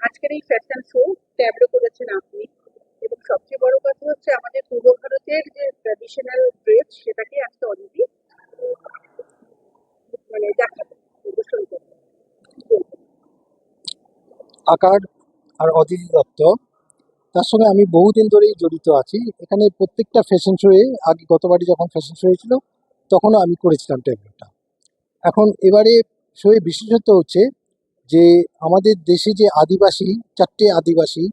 আজকের এই fashion show tableau করেছেন আপনি। এবং সবচেয়ে বড় কথা হচ্ছে আমাদের পূর্ব ভারতের যে ট্র্যাডিশনাল ড্রেস সেটাকে আজকে অদিতি মানে আকার আর অদিতি দত্ত। তার সঙ্গে আমি বহুদিন ধরেই জড়িত আছি। এখানে প্রত্যেকটা ফ্যাশন শোয়ে আগে গতবারই যখন ফ্যাশন শো হয়েছিল, তখনও আমি করেছিলাম ট্যাবলেটটা এখন এবারে শোয়ে বিশেষত্ব হচ্ছে যে আমাদের দেশে যে আদিবাসী, চারটে আদিবাসী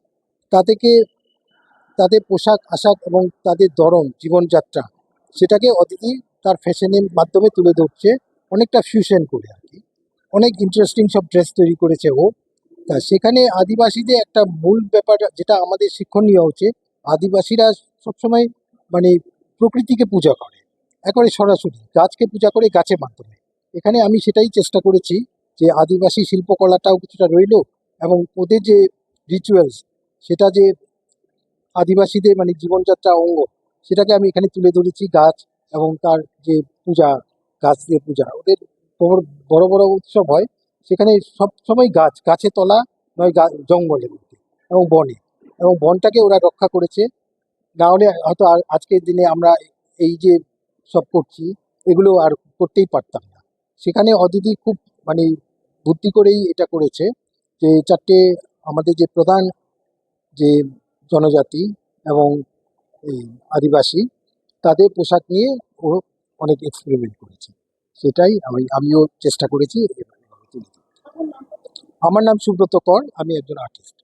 তাদেরকে তাদের পোশাক, আশাক এবং তাদের ধরন, জীবনযাত্রা, সেটাকে অদিতি তার ফ্যাশনের মাধ্যমে তুলে ধরছে। অনেকটা ফিউশন করে আর কি। অনেক ইন্টারেস্টিং সব ড্রেস তৈরি করেছে ও। তা সেখানে আদিবাসীদের একটা মূল ব্যাপার, যেটা আমাদের শিক্ষণীয় হচ্ছে, আদিবাসীরা সবসময় মানে প্রকৃতিকে পূজা করে, একেবারে সরাসরি গাছকে পূজা করে গাছের মাধ্যমে। এখানে আমি সেটাই চেষ্টা করেছি। যে আদিবাসী শিল্পকলাটাও কিছুটা রইল এবং ওদের যে রিচুয়ালস সেটা যে আদিবাসীদের মানে জীবনযাত্রা অঙ্গ, সেটাকে আমি এখানে তুলে ধরেছি গাছ এবং তার যে পূজা, গাছ দিয়ে পূজা। ওদের বড় বড় উৎসব হয়, সেখানে সব সময় গাছ, গাছে তলা নয় জঙ্গলের মধ্যে এবং বনে। এবং বনটাকে ওরা রক্ষা করেছে। না হলে হয়তো আজকের দিনে আমরা এই যে সব করছি, এগুলো আর করতেই পারতাম না। সেখানে অদিতি খুব মানে বুদ্ধি করেই এটা করেছে যে চারটে আমাদের যে প্রধান যে জনজাতি এবং এই আদিবাসী, তাদের পোশাক নিয়ে ও অনেক এক্সপেরিমেন্ট করেছে। সেটাই আমি, আমিও চেষ্টা করেছি আমার নাম সুব্রত কর, আমি একজন আর্টিস্ট